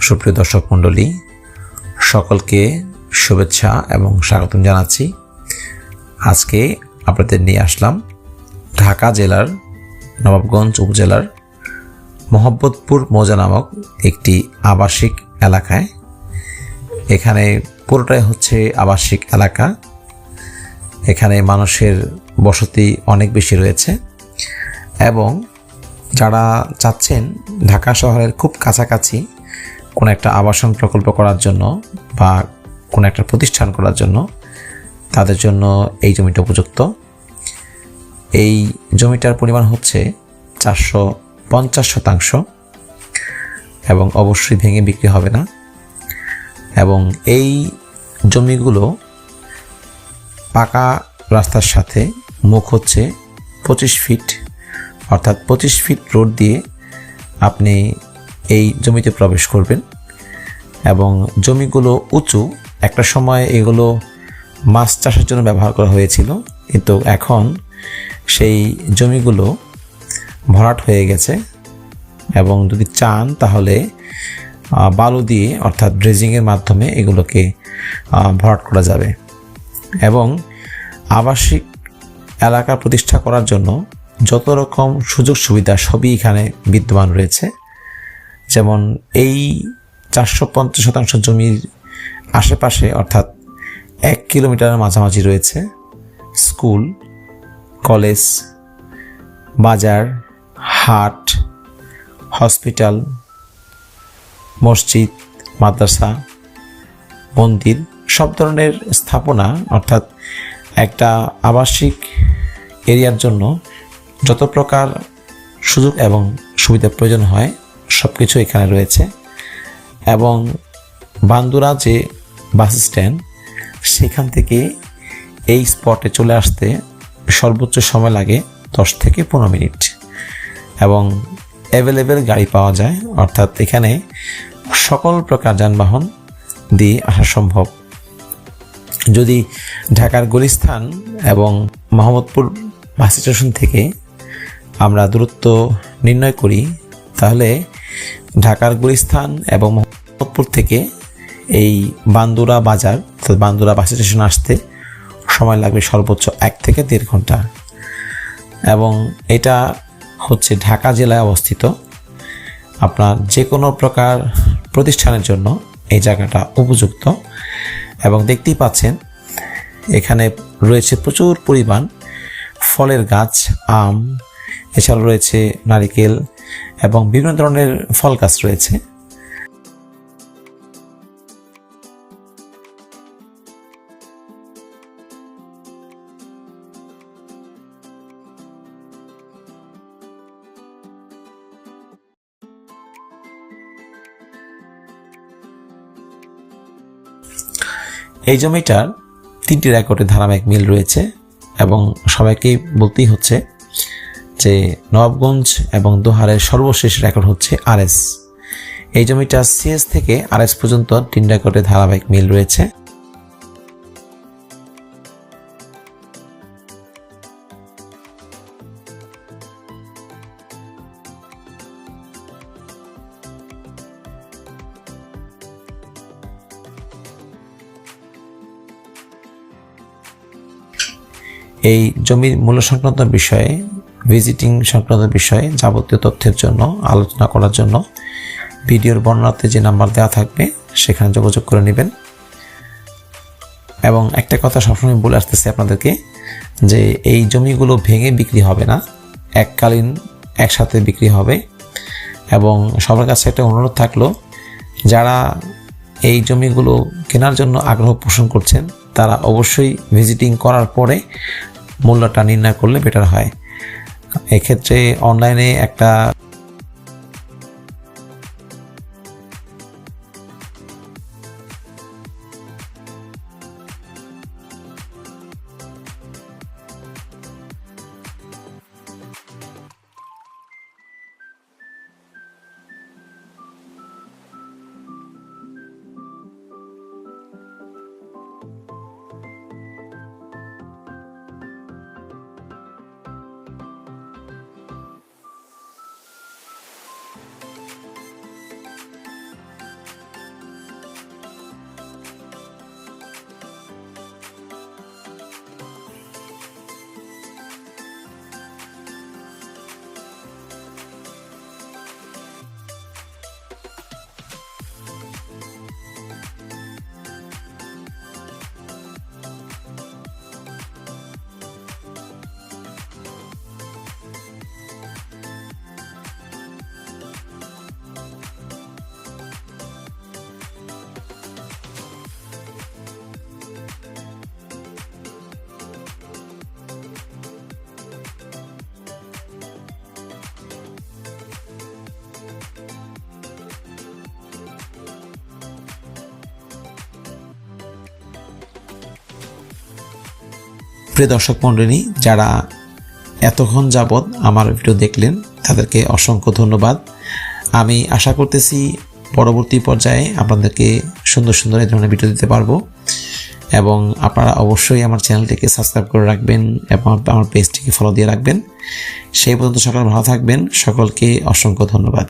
সুপ্রিয় দর্শক মণ্ডলী, সকলকে শুভেচ্ছা এবং স্বাগতম জানাচ্ছি। আজকে আপনাদের নিয়ে আসলাম ঢাকা জেলার নবাবগঞ্জ উপজেলার মোহাম্মদপুর মৌজা নামক একটি আবাসিক এলাকায়। এখানে পুরোটাই হচ্ছে আবাসিক এলাকা। এখানে মানুষের বসতি অনেক বেশি রয়েছে এবং যারা চাচ্ছেন ঢাকা শহরের খুব কাছাকাছি কোনো একটা আবাসন প্রকল্প করার জন্য বা কোনো একটা প্রতিষ্ঠান করার জন্য তাদের জন্য এই জমিটা উপযুক্ত। এই জমিটার পরিমাণ হচ্ছে চারশো পঞ্চাশ শতাংশ এবং অবশ্যই ভেঙে বিক্রি হবে না। এবং এই জমিগুলো পাকা রাস্তার সাথে মুখ হচ্ছে পঁচিশ ফিট, অর্থাৎ পঁচিশ ফিট রোড দিয়ে আপনি এই জমিতে প্রবেশ করবেন এবং জমিগুলো উঁচু। একটা সময় এগুলো মাছ চাষের জন্য ব্যবহার করা হয়েছিল, কিন্তু এখন সেই জমিগুলো ভরাট হয়ে গেছে এবং যদি চান তাহলে বালু দিয়ে অর্থাৎ ড্রেজিংয়ের মাধ্যমে এগুলোকে ভরাট করা যাবে। এবং আবাসিক এলাকা প্রতিষ্ঠা করার জন্য যত রকম সুযোগ সুবিধা সবই এখানে বিদ্যমান রয়েছে। যেমন এই চারশো পঞ্চাশ শতাংশ জমির আশেপাশে, অর্থাৎ এক কিলোমিটারের মাঝামাঝি রয়েছে স্কুল, কলেজ, বাজার, হাট, হসপিটাল, মসজিদ, মাদ্রাসা, মন্দির, সব ধরনের স্থাপনা, অর্থাৎ একটা আবাসিক এরিয়ার জন্য যত প্রকার সুযোগ এবং সুবিধা প্রয়োজন হয় সব কিছু এখানে রয়েছে। এবং বান্দুরা যে বাস স্ট্যান্ড, সেখান থেকে এই স্পটে চলে আসতে সর্বোচ্চ সময় লাগে দশ থেকে পনেরো মিনিট। এবং অ্যাভেলেবেল গাড়ি পাওয়া যায়। অর্থাৎ এখানে সকল প্রকার যানবাহন দিয়ে আসা সম্ভব। যদি ঢাকার গুলিস্থান এবং মোহাম্মদপুর বাস স্টেশন থেকে আমরা দূরত্ব নির্ণয় করি, তাহলে ঢাকার গুলিস্থান এবং মোহাম্মদপুর থেকে এই বান্দুরা বাজার, অর্থাৎ বান্দুরা বাস স্টেশন আসতে সময় লাগবে সর্বোচ্চ এক থেকে দেড় ঘণ্টা। এবং এটা হচ্ছে ঢাকা জেলায় অবস্থিত। আপনার যে কোনো প্রকার প্রতিষ্ঠানের জন্য এই জায়গাটা উপযুক্ত। এবং দেখতেই পাচ্ছেন, এখানে রয়েছে প্রচুর পরিমাণ ফলের গাছ, আম এছাড়াও রয়েছে নারিকেল এবং বিভিন্ন ধরনের ফল গাছ রয়েছে। এই জমিটার তিনটি রেকর্ডে ধারাবাহিক মিল রয়েছে এবং সবাইকেই বলতেই হচ্ছে যে নবাবগঞ্জ এবং দোহারের সর্বশেষ রেকর্ড হচ্ছে আরএস। এই জমিটা সিএস থেকে আরএস পর্যন্ত তিন রেকর্ডে ধারাবাহিক মিল রয়েছে। এই জমির মূল্য সংক্রান্ত বিষয়ে ভিজিটিং সংক্রান্ত বিষয়ে যাবতীয় তথ্যের জন্য, আলোচনা করার জন্য ভিডিওর বর্ণনাতে যে নাম্বার দেওয়া থাকবে, সেখানে যোগাযোগ করে নেবেন। এবং একটা কথা সবসময় বলে আসতেছি আপনাদেরকে, যে এই জমিগুলো ভেঙে বিক্রি হবে না, এককালীন একসাথে বিক্রি হবে। এবং সবার কাছে একটা অনুরোধ থাকল, যারা এই জমিগুলো কেনার জন্য আগ্রহ পোষণ করছেন, তারা অবশ্যই ভিজিটিং করার পরে মূল্যটা নির্ণয় করলে বেটার হয়। এক্ষেত্রে অনলাইনে একটা প্রিয় দর্শক মণ্ডলী, যারা এতক্ষণ যাবৎ আমার ভিডিও দেখলেন, তাদেরকে অসংখ্য ধন্যবাদ। আমি আশা করতেছি পরবর্তী পর্যায়ে আপনাদেরকে সুন্দর সুন্দর এই ধরনের ভিডিও দিতে পারব। এবং আপনারা অবশ্যই আমার চ্যানেলটিকে সাবস্ক্রাইব করে রাখবেন এবং আমার পেজটিকে ফলো দিয়ে রাখবেন। সেই পর্যন্ত সকল ভালো থাকবেন। সকলকে অসংখ্য ধন্যবাদ।